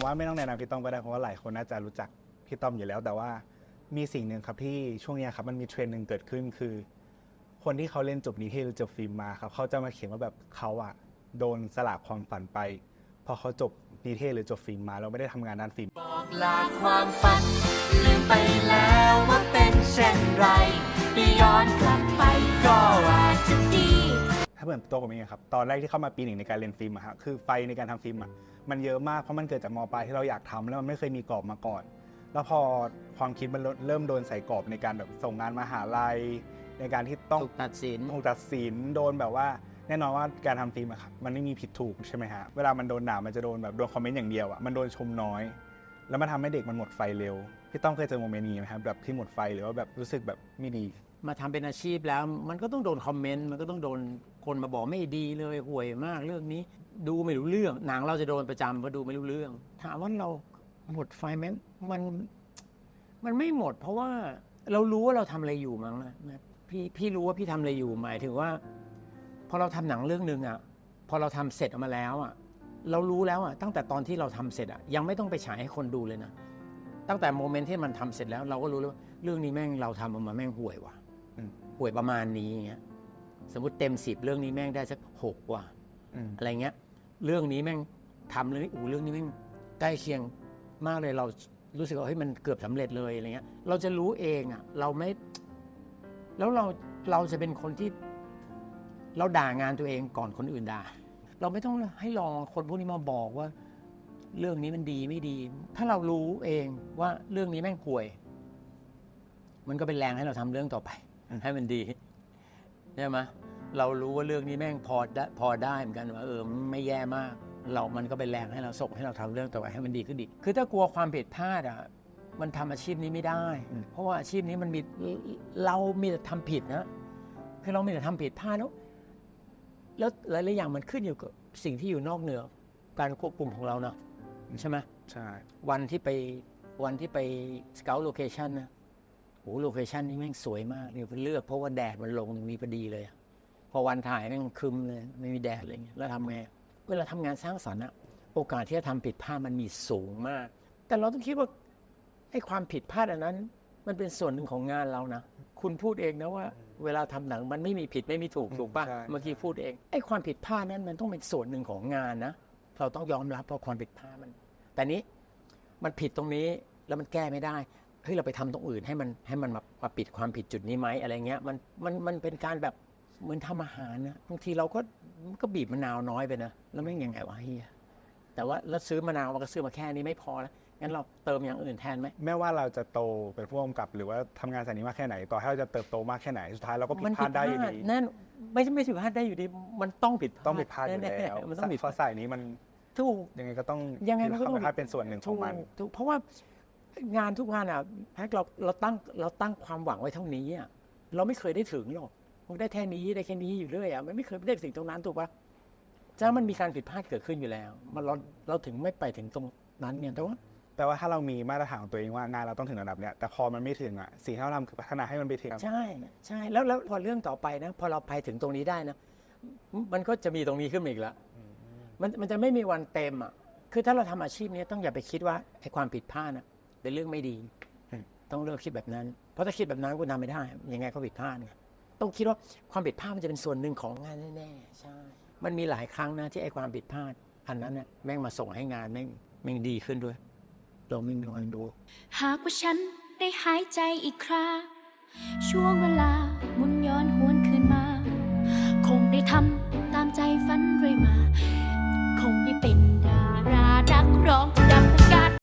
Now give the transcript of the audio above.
ผมว่าไม่ต้องแนะนำพี่ต้อมก็ได้เพราะว่าหลายคนน่าจะรู้จักพี่ต้อมอยู่แล้ว แต่ว่ามีสิ่งหนึ่งครับที่ช่วงเนี้ยครับมันมีเทรนด์หนึ่งเกิดขึ้นคือ คนที่เขาเล่นจบนิเทศหรือจบฟิล์มมาครับเขาจะมาเขียนว่าแบบเขาอะโดนสลากความฝันไปพอเขาจบนิเทศหรือจบฟิล์มมาแล้วไม่ได้ทำงานด้านฟิล์ม บอกลาความฝัน ลืมไปแล้วว่าเป็นเช่นไรได้ย้อนกลับไปก็อาจจะดีถ้า เหมือนตัวผมเองอะครับ ตอนแรกที่เข้ามาปีหนึ่งในการเรียนฟิล์มอะฮะคือไฟในการทำฟิล์มอะมันเยอะมากเพราะมันเกิดจากมปลายที่เราอยากทำแล้วมันไม่เคยมีกรอบมาก่อน แล้วพอความคิดมันเริ่มโดนใส่กรอบในการแบบส่งงานมหาลัย ในการที่ต้องถูกตัดสินถูกตัดสินโดนแบบว่าแน่นอนว่าการทำฟิล์มอะครับมันไม่มีผิดถูกใช่ไหมฮะเวลามันโดนด่ามันจะโดนแบบโดนคอมเมนต์อย่างเดียวอะมันโดนชมน้อย แล้วมันทำให้เด็กมันหมดไฟเร็วพี่ต้องเคยเจอโมเมนต์นี้ไหมครับแบบที่หมดไฟหรือว่าแบบรู้สึกแบบไม่ดี มาทำเป็นอาชีพแล้ว มันก็ต้องโดนคอมเมนต์มันก็ต้องโดน คนมาบอกไม่ดีเลยห่วยมากเรื่องนี้ ดูไม่รู้เรื่อง หนังเราจะโดนประจำเพราะดูไม่รู้เรื่อง ถามว่าเราหมดไฟไหมมันมันไม่หมด เพราะว่าเรารู้ว่าเราทำอะไรอยู่มั้งนะนะพี่พี่รู้ว่าพี่ทำอะไรอยู่หมายถึงว่าพอเราทำหนังเรื่องหนึ่งอะพอเราทำเสร็จออกมาแล้วอะเรารู้แล้วอะตั้งแต่ตอนที่เราทำเสร็จอะยังไม่ต้องไปฉายให้คนดูเลยนะตั้งแต่โมเมนต์ที่มันทำเสร็จแล้ว เราก็รู้แล้วว่าเรื่องนี้แม่งเราทำออกมาแม่งห่วยว่ะอืมห่วยประมาณนี้เงี้ย สมมติเต็มสิบเรื่องนี้แม่งได้สักหกว่ะอืมอะไรเงี้ย เรื่องนี้แม่งทำเรื่องนี้อูเรื่องนี้แม่งใกล้เคียงมากเลยเรารู้สึกว่าเฮ้ยมันเกือบสำเร็จเลยอะไรเงี้ย เราจะรู้เองอะ เราไม่ แล้วเราเราจะเป็นคนที่เราด่างานตัวเองก่อนคนอื่นด่า เราไม่ต้องให้รอคนพวกนี้มาบอกว่า เรื่องนี้มันดีไม่ดี ถ้าเรารู้เองว่าเรื่องนี้แม่งห่วย มันก็เป็นแรงให้เราทำเรื่องต่อไปให้มันดี ใช่ไหมเรารู้ว่าเรื่องนี้แม่งพอได้พอได้เหมือนกันว่าเออมันไม่แย่มาก เรามันก็เป็นแรงให้เราส่งให้เราทำเรื่องต่อไปให้มันดีขึ้นอีกคือถ้ากลัวความผิดพลาดอะมันทำอาชีพนี้ไม่ได้อืมเพราะว่าอาชีพนี้มันมีเรามีแต่ทำผิดนะคือเรามีแต่ทำผิดพลาดแล้วแล้วหลายๆอย่างมันขึ้นอยู่กับสิ่งที่อยู่นอกเหนือ การควบคุมของเราเนาะใช่ไหมใช่ วันที่ไปวันที่ไปสเกลโลเคชันนะ โหโลเคชันนี่แม่งสวยมากเนี่ยไปเลือกเพราะว่าแดดมันลงตรงนี้พอดีเลยอะพอวันถ่ายแม่งครึมเลยไม่มีแดดอะไรเงี้ยแล้วทำไงเวลาทำงานสร้างสรรค์อะโอกาสที่จะทำผิดพลาดมันมีสูงมาก แต่เราต้องคิดว่าไอ้ความผิดพลาดอันนั้น มันเป็นส่วนหนึ่งของงานเรานะคุณพูดเองนะว่า เวลาทำหนังมันไม่มีผิดไม่มีถูกถูกป่ะใช่เมื่อกี้พูดเองไอ้ความผิดพลาดนั้นมันต้องเป็นส่วนหนึ่งของงานนะเราต้องยอมรับเพราะความผิดพลาดมัน แต่นี้มันผิดตรงนี้แล้วมันแก้ไม่ได้เฮ้ยเราไปทำตรงอื่นให้มันให้มันมามาปิดความผิดจุดนี้ไหมอะไรเงี้ยมันมันมันเป็นการแบบเหมือนทำอาหารนะบางทีเราก็ก็บีบมะนาวน้อยไปนะแล้วไม่งยังไงวะเฮียแต่ว่าแล้วซื้อมะนาวมันก็ซื้อมาแค่นี้ไม่พอแล้วงั้นเราเติมอย่างอื่นแทนไหมแม้ว่าเราจะโตเป็นผู้กำกับ หรือว่าทำงานสายนี้มากแค่ไหน ต่อให้เราจะเติบโตมากแค่ไหนสุดท้ายเราก็ผิดพลาดได้อยู่ดีนั่นไม่ใช่ไม่ผิดพลาดได้อยู่ดี มันต้องผิดต้องผิดพลาดอยู่น่แล้วๆมันต้องผิดเพราะสายนี้มันถูกยังไงก็ต้องยังไงมันก็ต้องความผิดพลาดเป็นส่วนหนึ่งของมันถูกถูกเพราะว่า งานทุกงานอะแพ็คเราเราตั้งเราตั้งความหวังไว้เท่านี้อะเราไม่เคยได้ถึงหรอกมันได้แค่นี้ได้แค่นี้อยู่เรื่อยอะมันไม่เคยได้ถึงตรงนั้นถูกปะฉะนั้นมันมีการผิดพลาดเกิดขึ้นอยู่แล้ว มันเราเราถึงไม่ไปถึงตรงนั้นเนี่ยแต่ว่าแปลว่าถ้าเรามีมาตรฐานของตัวเองว่างานเราต้องถึงระดับเนี้ยแต่พอมันไม่ถึงอะสิ่งที่เราทำคือพัฒนาให้มันไปถึงใช่ใช่แล้วแล้วพอเรื่องต่อไปนะ พอเราไปถึงตรงนี้ได้นะมันก็จะมีตรงนี้ขึ้นมาอีกแล้วมันมันจะไม่มีวันเต็มอะคือถ้าเราทำอาชีพนี้ต้องอย่าไปคิดว่าไอ้ความผิดพลาดนะ เป็นเรื่องไม่ดี ต้องเลิกคิดแบบนั้น เพราะถ้าคิดแบบนั้นก็ทำไม่ได้ ยังไงก็ผิดพลาดไงต้องคิดว่าความผิดพลาดมันจะเป็นส่วนหนึ่งของงานแน่ๆใช่ มันมีหลายครั้งนะที่ไอ้ความผิดพลาด อันนั้นเนี่ยแม่งมาส่งให้งานแม่งแม่งดีขึ้นด้วยลองมิ่งลองดู หากว่าฉันได้หายใจอีกคราช่วงเวลา